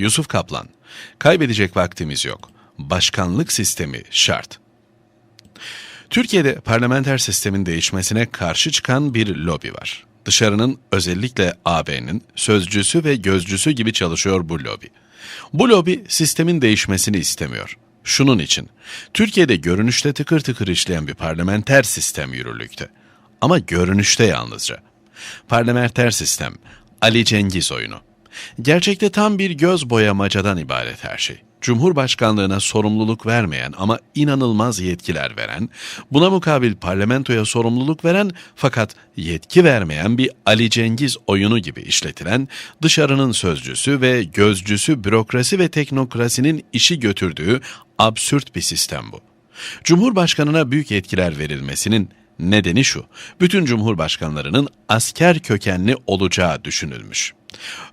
Yusuf Kaplan, kaybedecek vaktimiz yok. Başkanlık sistemi şart. Türkiye'de parlamenter sistemin değişmesine karşı çıkan bir lobi var. Dışarının özellikle AB'nin sözcüsü ve gözcüsü gibi çalışıyor bu lobi. Bu lobi sistemin değişmesini istemiyor. Şunun için, Türkiye'de görünüşte tıkır tıkır işleyen bir parlamenter sistem yürürlükte. Ama görünüşte yalnızca. Parlamenter sistem, Ali Cengiz oyunu. Gerçekte tam bir göz boyamacadan ibaret her şey. Cumhurbaşkanlığına sorumluluk vermeyen ama inanılmaz yetkiler veren, buna mukabil parlamentoya sorumluluk veren fakat yetki vermeyen bir Ali Cengiz oyunu gibi işletilen, dışarının sözcüsü ve gözcüsü bürokrasi ve teknokrasinin işi götürdüğü absürt bir sistem bu. Cumhurbaşkanına büyük yetkiler verilmesinin nedeni şu, bütün cumhurbaşkanlarının asker kökenli olacağı düşünülmüş.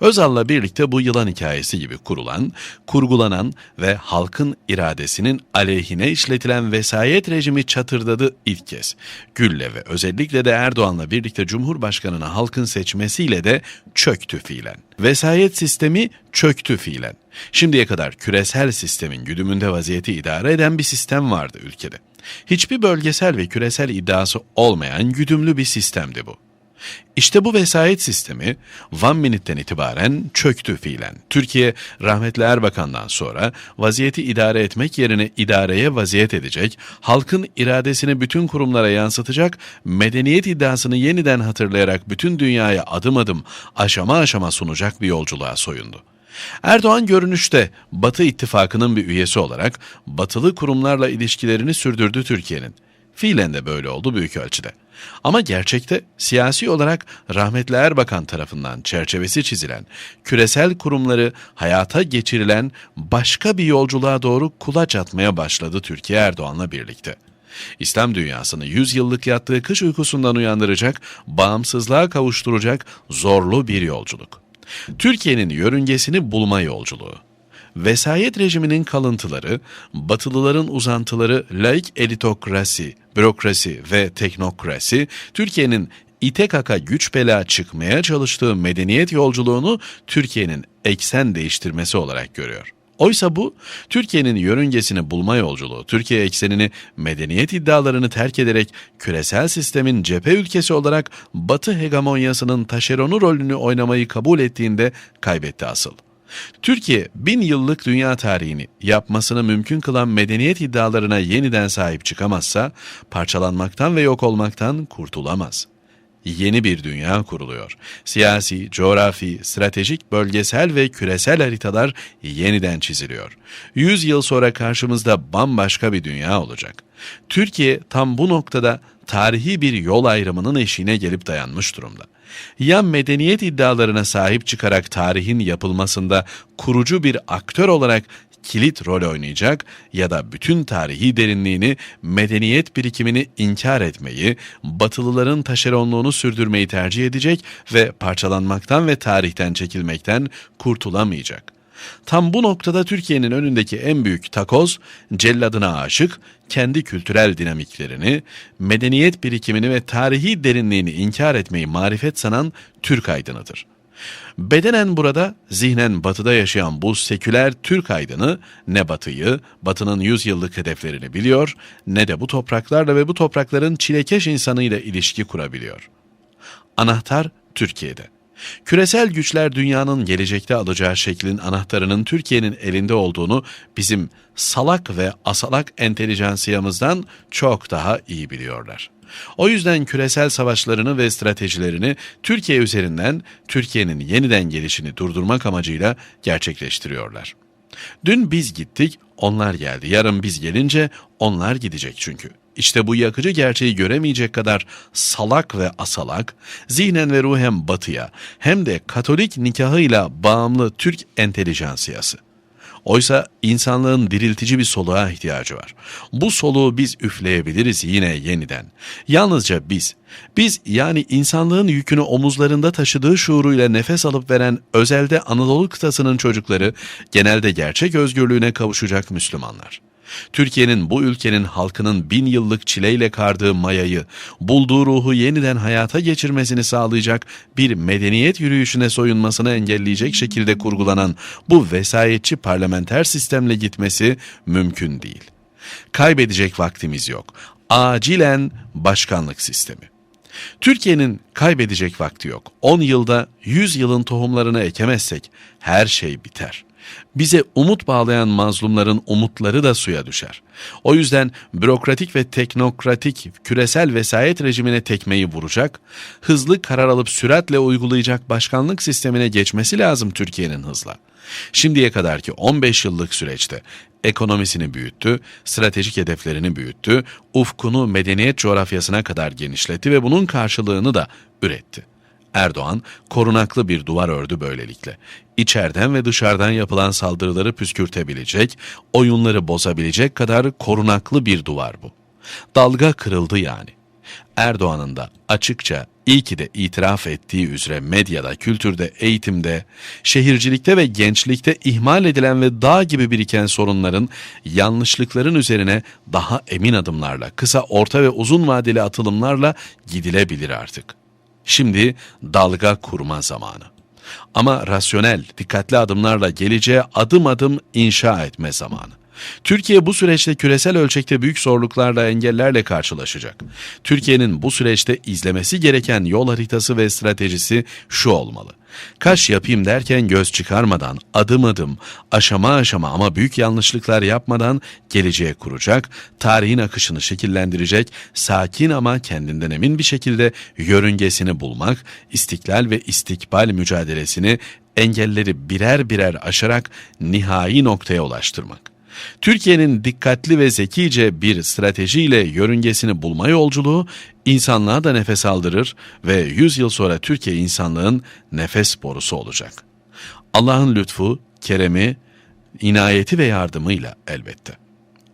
Özal'la birlikte bu yılan hikayesi gibi kurulan, kurgulanan ve halkın iradesinin aleyhine işletilen vesayet rejimi çatırdadı ilk kez. Gül'le ve özellikle de Erdoğan'la birlikte Cumhurbaşkanı'nı halkın seçmesiyle de çöktü fiilen. Vesayet sistemi çöktü fiilen. Şimdiye kadar küresel sistemin güdümünde vaziyeti idare eden bir sistem vardı ülkede. Hiçbir bölgesel ve küresel iddiası olmayan güdümlü bir sistemdi bu. İşte bu vesayet sistemi One Minute'den itibaren çöktü fiilen. Türkiye rahmetli Erbakan'dan sonra vaziyeti idare etmek yerine idareye vaziyet edecek, halkın iradesini bütün kurumlara yansıtacak, medeniyet iddiasını yeniden hatırlayarak bütün dünyaya adım adım aşama aşama sunacak bir yolculuğa soyundu. Erdoğan görünüşte Batı ittifakının bir üyesi olarak batılı kurumlarla ilişkilerini sürdürdü Türkiye'nin. Fiilen de böyle oldu büyük ölçüde. Ama gerçekte siyasi olarak rahmetli Erbakan tarafından çerçevesi çizilen, küresel kurumları hayata geçirilen başka bir yolculuğa doğru kulaç atmaya başladı Türkiye Erdoğan'la birlikte. İslam dünyasını 100 yıllık yattığı kış uykusundan uyandıracak, bağımsızlığa kavuşturacak zorlu bir yolculuk. Türkiye'nin yörüngesini bulma yolculuğu. Vesayet rejiminin kalıntıları, batılıların uzantıları laik elitokrasi, bürokrasi ve teknokrasi, Türkiye'nin ite kaka güç bela çıkmaya çalıştığı medeniyet yolculuğunu Türkiye'nin eksen değiştirmesi olarak görüyor. Oysa bu, Türkiye'nin yörüngesini bulma yolculuğu, Türkiye eksenini medeniyet iddialarını terk ederek küresel sistemin cephe ülkesi olarak Batı hegemonyasının taşeronu rolünü oynamayı kabul ettiğinde kaybetti asıl. Türkiye bin yıllık dünya tarihini yapmasını mümkün kılan medeniyet iddialarına yeniden sahip çıkamazsa parçalanmaktan ve yok olmaktan kurtulamaz. Yeni bir dünya kuruluyor. Siyasi, coğrafi, stratejik, bölgesel ve küresel haritalar yeniden çiziliyor. Yüz yıl sonra karşımızda bambaşka bir dünya olacak. Türkiye tam bu noktada tarihi bir yol ayrımının eşiğine gelip dayanmış durumda. Ya medeniyet iddialarına sahip çıkarak tarihin yapılmasında kurucu bir aktör olarak kilit rol oynayacak ya da bütün tarihi derinliğini, medeniyet birikimini inkar etmeyi, batılıların taşeronluğunu sürdürmeyi tercih edecek ve parçalanmaktan ve tarihten çekilmekten kurtulamayacak. Tam bu noktada Türkiye'nin önündeki en büyük takoz, celladına aşık, kendi kültürel dinamiklerini, medeniyet birikimini ve tarihi derinliğini inkar etmeyi marifet sanan Türk aydınıdır. Bedenen burada, zihnen batıda yaşayan bu seküler Türk aydını ne batıyı, batının yüzyıllık hedeflerini biliyor, ne de bu topraklarla ve bu toprakların çilekeş insanıyla ilişki kurabiliyor. Anahtar Türkiye'de. Küresel güçler dünyanın gelecekte alacağı şeklin anahtarının Türkiye'nin elinde olduğunu bizim salak ve asalak entelijansiyamızdan çok daha iyi biliyorlar. O yüzden küresel savaşlarını ve stratejilerini Türkiye üzerinden Türkiye'nin yeniden gelişini durdurmak amacıyla gerçekleştiriyorlar. Dün biz gittik, onlar geldi. Yarın biz gelince onlar gidecek çünkü. İşte bu yakıcı gerçeği göremeyecek kadar salak ve asalak, zihnen ve ruhen batıya hem de Katolik nikahıyla bağımlı Türk entelijansiyası. Oysa insanlığın diriltici bir soluğa ihtiyacı var. Bu soluğu biz üfleyebiliriz yine yeniden. Yalnızca biz, biz yani insanlığın yükünü omuzlarında taşıdığı şuuruyla nefes alıp veren özelde Anadolu kıtasının çocukları genelde gerçek özgürlüğüne kavuşacak Müslümanlar. Türkiye'nin bu ülkenin halkının bin yıllık çileyle kardığı mayayı, bulduğu ruhu yeniden hayata geçirmesini sağlayacak bir medeniyet yürüyüşüne soyunmasını engelleyecek şekilde kurgulanan bu vesayetçi parlamenter sistemle gitmesi mümkün değil. Kaybedecek vaktimiz yok. Acilen başkanlık sistemi. Türkiye'nin kaybedecek vakti yok. 10 yılda 100 yılın tohumlarını ekemezsek her şey biter. Bize umut bağlayan mazlumların umutları da suya düşer. O yüzden bürokratik ve teknokratik küresel vesayet rejimine tekmeyi vuracak, hızlı karar alıp süratle uygulayacak başkanlık sistemine geçmesi lazım Türkiye'nin hızla. Şimdiye kadarki 15 yıllık süreçte ekonomisini büyüttü, stratejik hedeflerini büyüttü, ufkunu medeniyet coğrafyasına kadar genişletti ve bunun karşılığını da üretti. Erdoğan korunaklı bir duvar ördü böylelikle. İçeriden ve dışarıdan yapılan saldırıları püskürtebilecek, oyunları bozabilecek kadar korunaklı bir duvar bu. Dalga kırıldı yani. Erdoğan'ın da açıkça iyi ki de itiraf ettiği üzere medyada, kültürde, eğitimde, şehircilikte ve gençlikte ihmal edilen ve dağ gibi biriken sorunların, yanlışlıkların üzerine daha emin adımlarla, kısa, orta ve uzun vadeli atılımlarla gidilebilir artık. Şimdi dalga kurma zamanı. Ama rasyonel, dikkatli adımlarla geleceğe adım adım inşa etme zamanı. Türkiye bu süreçte küresel ölçekte büyük zorluklarla, engellerle karşılaşacak. Türkiye'nin bu süreçte izlemesi gereken yol haritası ve stratejisi şu olmalı. Kaş yapayım derken göz çıkarmadan, adım adım, aşama aşama ama büyük yanlışlıklar yapmadan geleceğe kuracak, tarihin akışını şekillendirecek, sakin ama kendinden emin bir şekilde yörüngesini bulmak, istiklal ve istikbal mücadelesini engelleri birer birer aşarak nihai noktaya ulaştırmak. Türkiye'nin dikkatli ve zekice bir stratejiyle yörüngesini bulma yolculuğu insanlığa da nefes aldırır ve 100 yıl sonra Türkiye insanlığın nefes borusu olacak. Allah'ın lütfu, keremi, inayeti ve yardımıyla elbette.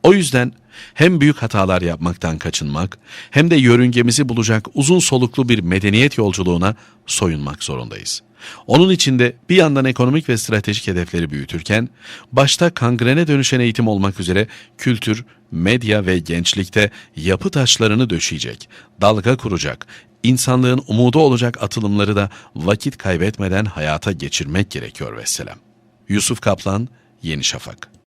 O yüzden hem büyük hatalar yapmaktan kaçınmak hem de yörüngemizi bulacak uzun soluklu bir medeniyet yolculuğuna soyunmak zorundayız. Onun içinde bir yandan ekonomik ve stratejik hedefleri büyütürken, başta kangrene dönüşen eğitim olmak üzere kültür, medya ve gençlikte yapı taşlarını döşeyecek, dalga kuracak, insanlığın umudu olacak atılımları da vakit kaybetmeden hayata geçirmek gerekiyor vesselam. Yusuf Kaplan, Yeni Şafak